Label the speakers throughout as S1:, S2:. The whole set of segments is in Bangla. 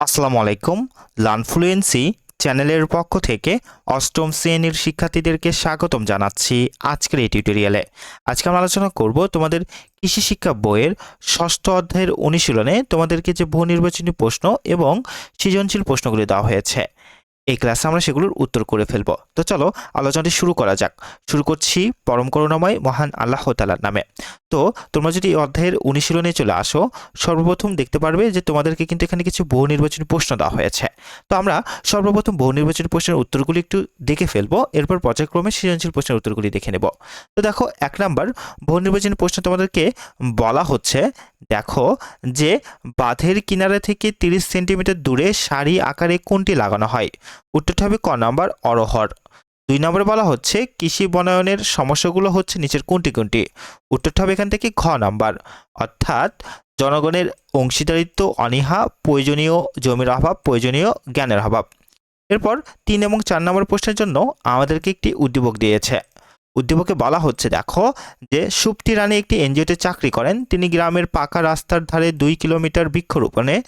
S1: আসসালামু আলাইকুম লানফ্লুয়েন্সি চ্যানেলের পক্ষ থেকে অষ্টম শ্রেণির শিক্ষার্থীদেরকে স্বাগতম জানাচ্ছি আজকের এই টিউটোরিয়ালে। আজকে আমরা আলোচনা করব তোমাদের কৃষি শিক্ষা বইয়ের ষষ্ঠ অধ্যায়ের অনুশীলনে তোমাদেরকে যে বহু নির্বাচনী প্রশ্ন এবং সৃজনশীল প্রশ্নগুলি দেওয়া হয়েছে। এই ক্লাসে আমরা সেগুলোর উত্তর করে ফেলব। তো চলো, আলোচনাটি শুরু করা যাক। শুরু করছি পরম করুণাময় মহান আল্লাহ তালার নামে। তো তোমরা যদি অধ্যায়ের অনুশীলনে চলে আসো, সর্বপ্রথম দেখতে পারবে যে তোমাদেরকে কিন্তু এখানে কিছু বহু নির্বাচনী প্রশ্ন দেওয়া হয়েছে। তো আমরা সর্বপ্রথম বহু নির্বাচনী প্রশ্নের উত্তরগুলি একটু দেখে ফেলব, এরপর পর্যায়ক্রমে সৃজনশীল প্রশ্নের উত্তরগুলি দেখে নেব। তো দেখো, এক নাম্বার, বহু নির্বাচনী প্রশ্ন তোমাদেরকে বলা হচ্ছে, দেখো যে বাঁধের কিনারা থেকে তিরিশ সেন্টিমিটার দূরে সারি আকারে কোনটি লাগানো হয়? উত্তরটা হবে ক নাম্বার অরহর। দুই নম্বরে বলা হচ্ছে, কৃষি বনায়নের সমস্যাগুলো হচ্ছে নিচের কোনটি কোনটি? উত্তরটা হবে এখান থেকে ঘ নাম্বার। অর্থাৎ, জনগণের অংশীদারিত্ব অনীহা, প্রয়োজনীয় জমির অভাব, প্রয়োজনীয় জ্ঞানের অভাব। এরপর তিন এবং চার নম্বর প্রশ্নের জন্য আমাদেরকে একটি উদ্দীপক দিয়েছে। উদ্দীপকে বলা হচ্ছে, দেখো, যে সুপ্তি রানী একটি এনজিওতে চাকরি করেন, তিনি গ্রামের পাকা রাস্তার ধারে দুই কিলোমিটার বৃক্ষরোপণে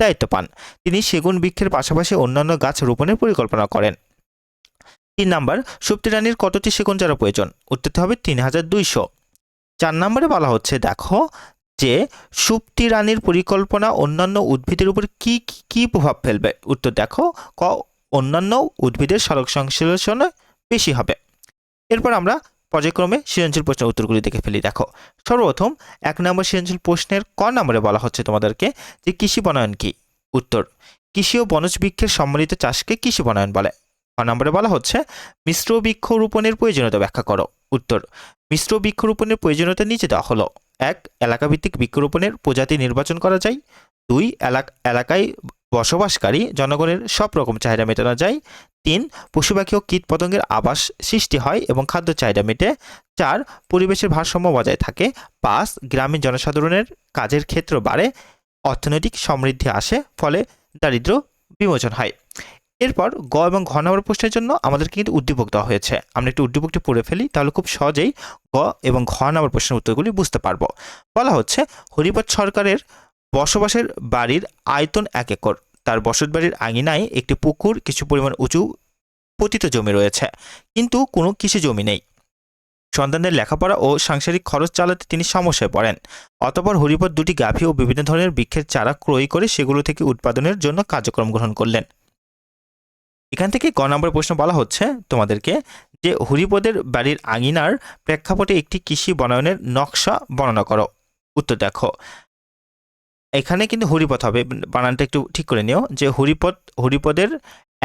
S1: দায়িত্ব পান। তিনি সেগুন বৃক্ষের পাশাপাশি অন্যান্য গাছ রোপণের পরিকল্পনা করেন। তিন নাম্বার, সুপ্তি রানীর কতটি সেগুন চারা প্রয়োজন? উত্তরতে হবে তিন হাজার দুইশো। চার নম্বরে বলা হচ্ছে, দেখো, যে সুপ্তি রানীর পরিকল্পনা অন্যান্য উদ্ভিদের উপর কি, কি- প্রভাব ফেলবে? উত্তর দেখো, ক, অন্যান্য উদ্ভিদের সালোক সংশ্লেষণে বেশি হবে। এরপর আমরা পর্যায়ক্রমে সৃজনশীল প্রশ্নের উত্তরগুলি দেখে ফেলি। দেখো, সর্বপ্রথম এক নম্বর সৃজনশীল প্রশ্নের ক নম্বরে বলা হচ্ছে তোমাদেরকে যে কৃষি বনায়ন কি? উত্তর, কৃষি ও বনজ বৃক্ষের সম্মিলিত চাষকে কৃষি বনায়ন বলে। ক নম্বরে বলা হচ্ছে, মিশ্র বৃক্ষ রোপণের প্রয়োজনীয়তা ব্যাখ্যা করো। উত্তর, মিশ্র বৃক্ষরোপণের প্রয়োজনীয়তা নিচে দেওয়া হলো। এক, এলাকাভিত্তিক বৃক্ষরোপণের প্রজাতি নির্বাচন করা যায়। দুই, এলাক, এলাকায় বসবাসকারী জনগণের সব রকম চাহিদা মেটানো যায়। তিন পশু পাখি ও কীট পতঙ্গের আবাস সৃষ্টি হয় এবং খাদ্য চাহিদা মেটে। চার, পরিবেশের ভারসাম্য বজায় থাকে। পাঁচ, গ্রামীণ জনসাধারণের কাজের ক্ষেত্র বাড়ে, অর্থনৈতিক সমৃদ্ধি আসে, ফলে দারিদ্র্য বিমোচন হয়। এরপর গ এবং ঘ নম্বর প্রশ্নের জন্য আমাদেরকে কিন্তু উদ্দীপক দেওয়া হয়েছে। আমরা একটু উদ্দীপকটি পড়ে ফেলি, তাহলে খুব সহজেই গ এবং ঘ নম্বর প্রশ্নের উত্তরগুলি বুঝতে পারব। বলা হচ্ছে হরিপদ সরকারের বসবাসের বাড়ির আয়তন এক একর। তার বসত বাড়ির আঙিনায় একটি পুকুর কিছু পরিমাণ উঁচু পতিত জমি রয়েছে, কিন্তু কোনো কৃষি জমি নেই। সন্তানদের লেখাপড়া ও সাংসারিক খরচ চালাতে তিনি সমস্যায় পড়েন, অতপর হরিপদ দুটি গাভী ও বিভিন্ন ধরনের বৃক্ষের চারা ক্রয় করে সেগুলো থেকে উৎপাদনের জন্য কার্যক্রম গ্রহণ করলেন। এখান থেকে ক নম্বর প্রশ্ন বলা হচ্ছে তোমাদেরকে যে হরিপদের বাড়ির আঙিনার প্রেক্ষাপটে একটি কৃষি বনায়নের নকশা বর্ণনা করো। উত্তর দেখো। এখানে কিন্তু হরিপথ হবে। বানানটা একটু ঠিক করে নিও যে হরিপথ হরিপদের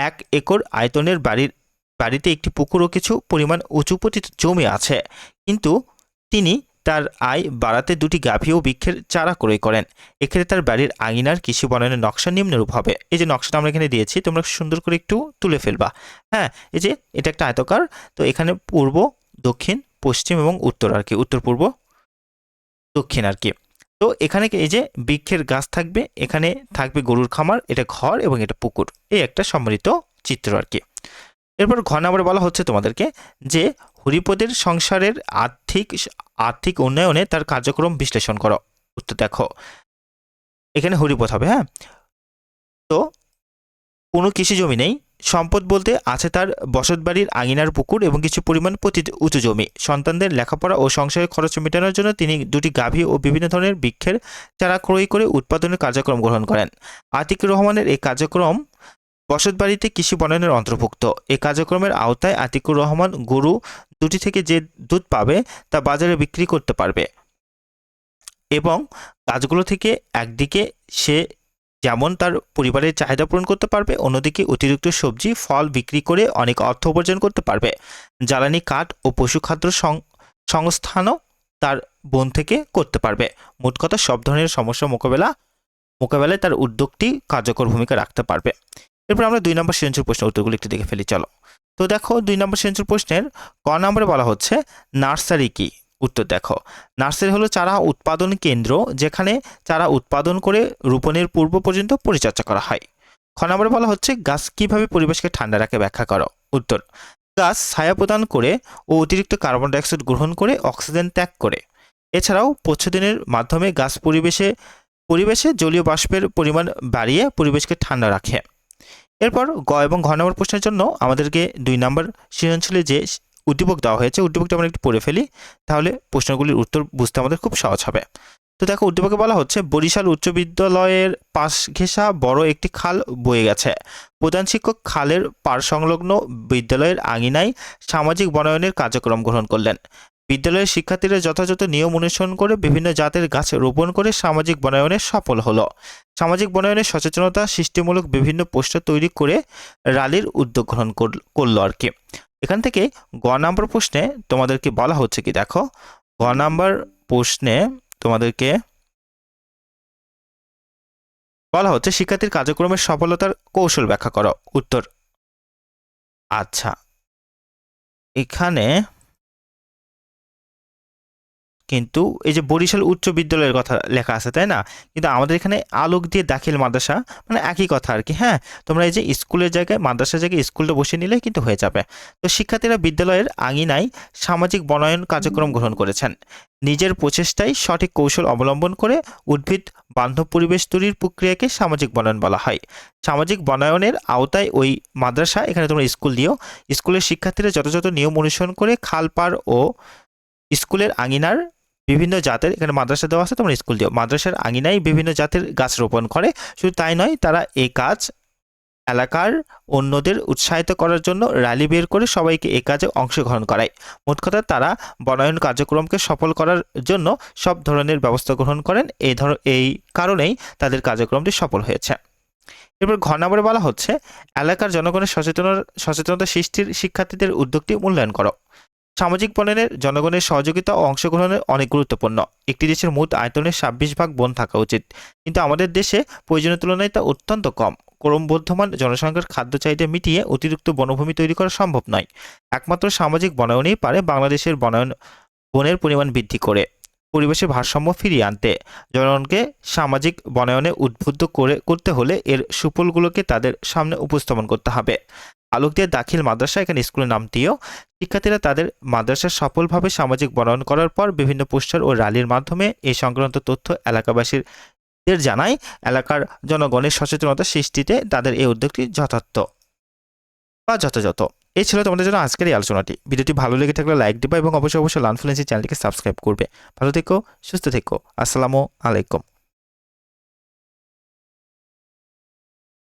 S1: এক একর আয়তনের বাড়ির, বাড়িতে একটি পুকুর ও কিছু পরিমাণ উঁচু পতিত জমি আছে। কিন্তু তিনি তার আয় বাড়াতে দুটি গাভী ও বৃক্ষের চারা ক্রয় করেন। এক্ষেত্রে তার বাড়ির আঙিনার কৃষি বনায়নের নকশা নিম্নরূপ হবে। এই যে নকশাটা আমরা এখানে দিয়েছি, তোমরা সুন্দর করে একটু তুলে ফেলবা। হ্যাঁ এই যে এটা একটা আয়তকার, তো এখানে পূর্ব, দক্ষিণ, পশ্চিম এবং উত্তর আর কি উত্তর পূর্ব দক্ষিণ আর কি। তো এখানে এই যে বৃক্ষের গাছ থাকবে, এখানে থাকবে গরুর খামার, এটা ঘর এবং এটা পুকুর। এই একটা সম্মিলিত চিত্র আর কি। এরপর ঘ নম্বরে বলা হচ্ছে তোমাদেরকে যে হরিপদের সংসারের আর্থিক আর্থিক উন্নয়নে তার কার্যক্রম বিশ্লেষণ করো। উত্তর দেখো। এখানে হরিপদ হবে হ্যাঁ? তো কোনো কৃষি জমি নেই সম্পদ বলতে আছে তার বসতবাড়ির আঙিনার পুকুর এবং কিছু পরিমাণ প্রতি উঁচু জমি। সন্তানদের লেখাপড়া ও সংসারের খরচ মেটানোর জন্য তিনি দুটি গাভী ও বিভিন্ন ধরনের বৃক্ষের চারা ক্রয় করে উৎপাদনের কার্যক্রম গ্রহণ করেন। আতিকুর রহমানের এই কার্যক্রম বসতবাড়িতে কৃষি বনায়নের অন্তর্ভুক্ত। এই কার্যক্রমের আওতায় আতিকুর রহমান গরু দুটি থেকে যে দুধ পাবে তা বাজারে বিক্রি করতে পারবে এবং গাছগুলো থেকে একদিকে সে যেমন তার পরিবারের চাহিদা পূরণ করতে পারবে, অন্যদিকে অতিরিক্ত সবজি, ফল বিক্রি করে অনেক অর্থ উপার্জন করতে পারবে। জ্বালানি কাঠ ও পশু খাদ্য সংস্থানও তার বন থেকে করতে পারবে। মোট কথা, সব ধরনের সমস্যা মোকাবেলা, মোকাবেলায় তার উদ্যোগটি কার্যকর ভূমিকা রাখতে পারবে। এরপর আমরা দুই নম্বর সৃজনশীল প্রশ্নের উত্তরগুলো একটু দেখে ফেলি, চলো। তো দেখো, দুই নম্বর সৃজনশীল প্রশ্নের ক নম্বরে বলা হচ্ছে, নার্সারি কি? উত্তর দেখো। নার্সারি হলো চারা উৎপাদন কেন্দ্র যেখানে চারা উৎপাদন করে রোপণের পূর্ব পর্যন্ত পরিচর্যা করা হয়। খ বলা হচ্ছে গাছ কীভাবে পরিবেশকে ঠান্ডা রাখে ব্যাখ্যা করো। উত্তর, গাছ ছায়া প্রদান করে ও অতিরিক্ত কার্বন ডাইঅক্সাইড গ্রহণ করে অক্সিজেন ত্যাগ করে। এছাড়াও প্রচ্ছদিনের মাধ্যমে গাছ পরিবেশে পরিবেশে জলীয় বাষ্পের পরিমাণ বাড়িয়ে পরিবেশকে ঠান্ডা রাখে। এরপর গ এবং ঘ নম্বর প্রশ্নের জন্য আমাদেরকে দুই নম্বর সৃজনশীলে যে উদ্দীপক দেওয়া হয়েছে, উদ্দীপকটা আমরা একটু পড়ে ফেলি, তাহলে প্রশ্নগুলির উত্তর বুঝতে আমাদের খুব সহজ হবে। তো দেখো, উদ্দীপকে বলা হচ্ছে, বরিশাল উচ্চ বিদ্যালয়ের পাশ ঘেঁষা বড় একটি খাল বয়ে গেছে। প্রধান শিক্ষক খালের পার সংলগ্ন বিদ্যালয়ের আঙিনায় সামাজিক বনায়নের কার্যক্রম গ্রহণ করলেন। বিদ্যালয়ের শিক্ষার্থীরা যথাযথ নিয়ম অনুসরণ করে বিভিন্ন জাতের গাছ রোপণ করে সামাজিক বনায়নে সফল হলো। সামাজিক বনায়নের সচেতনতা, সৃষ্টিমূলক বিভিন্ন পোস্টার তৈরি করে র্যালির উদ্যোগ গ্রহণ করল আর কি। এখান থেকে গ নাম্বার প্রশ্নে তোমাদেরকে বলা হচ্ছে কি, দেখো, গ নাম্বার প্রশ্নে তোমাদেরকে বলা হচ্ছে, শিক্ষার্থীর কার্যক্রমের সফলতার কৌশল ব্যাখ্যা করো। উত্তর আচ্ছা। এখানে কিন্তু এই যে বরিশাল উচ্চ বিদ্যালয়ের কথা লেখা আছে, তাই না? কিন্তু আমাদের এখানে আলোক দিয়ে দাখিল মাদ্রাসা মানে একই কথা আর কি হ্যাঁ? তোমরা এই যে স্কুলের জায়গায়, মাদ্রাসার জায়গায় স্কুলটা বসে নিলে কিন্তু হয়ে যাবে। তো শিক্ষার্থীরা বিদ্যালয়ের আঙিনায় সামাজিক বনায়ন কার্যক্রম গ্রহণ করেছেন। নিজের প্রচেষ্টায় সঠিক কৌশল অবলম্বন করে উদ্ভিদ, বান্ধব পরিবেশ তৈরির প্রক্রিয়াকে সামাজিক বনায়ন বলা হয়। সামাজিক বনায়নের আওতায় ওই মাদ্রাসা, এখানে তোমরা স্কুল দিও, স্কুলের শিক্ষার্থীরা যথাযথ নিয়ম অনুসরণ করে খালপাড় ও স্কুলের আঙিনার বিভিন্ন জাতের এখানে মাদ্রাসা দেওয়া আছে, তোমরা স্কুল দিও। মাদ্রাসার আঙিনায় বিভিন্ন জাতের গাছ রোপণ করে। শুধু তাই নয়, তারা এই কাজ এলাকার অন্যদের উৎসাহিত করার জন্য র্যালি বের করে সবাইকে এ কাজে অংশগ্রহণ করায়। মোট কথা, তারা বনায়ন কার্যক্রমকে সফল করার জন্য সব ধরনের ব্যবস্থা গ্রহণ করেন। এই ধর, এই কারণেই তাদের কার্যক্রমটি সফল হয়েছে। এরপর ঘ নম্বরে বলা হচ্ছে, এলাকার জনগণের সচেতন সচেতনতা সৃষ্টির শিক্ষার্থীদের উদ্যোগটি মূল্যায়ন করো। সামাজিক বনায়নের জনগণের সহযোগিতা ও অংশগ্রহণের অনেক গুরুত্বপূর্ণ। একটি দেশের মোট আয়তনের ছাব্বিশ ভাগ বন থাকা উচিত। কিন্তু আমাদের দেশে প্রয়োজনের তুলনায় তা অত্যন্ত কম। ক্রমবর্ধমান জনসংখ্যার খাদ্য চাহিদা মিটিয়ে অতিরিক্ত বনভূমি তৈরি করা সম্ভব নয়। একমাত্র সামাজিক বনায়নেই পারে বাংলাদেশের বনায়ন বনের পরিমাণ বৃদ্ধি করে। পরিবেশের ভারসাম্য ফিরিয়ে আনতে। জনগণকে সামাজিক বনায়নে উদ্বুদ্ধ করে, করতে হলে এর সুফলগুলোকে তাদের সামনে উপস্থাপন করতে হবে। আলোক দিয়ে দাখিল মাদ্রাসা এখানে স্কুলের নাম দিয়েও শিক্ষার্থীরা তাদের মাদ্রাসা সফলভাবে সামাজিক বনায়ন করার পর বিভিন্ন পোস্টার ও র্যালির মাধ্যমে এই সংক্রান্ত তথ্য এলাকাবাসীর জানায়। এলাকার জনগণের সচেতনতা সৃষ্টিতে তাদের এই উদ্যোগটি যথার্থ বা যথাযথ। এই ছিল তোমাদের জন্য আজকের এই আলোচনাটি। ভিডিওটি ভালো লেগে থাকলে লাইক দিবা এবং অবশ্যই অবশ্যই লানফ্লুয়েন্সি চ্যানেলটিকে সাবস্ক্রাইব করবে। ভালো থেকো, সুস্থ থেকো। আসসালামু আলাইকুম।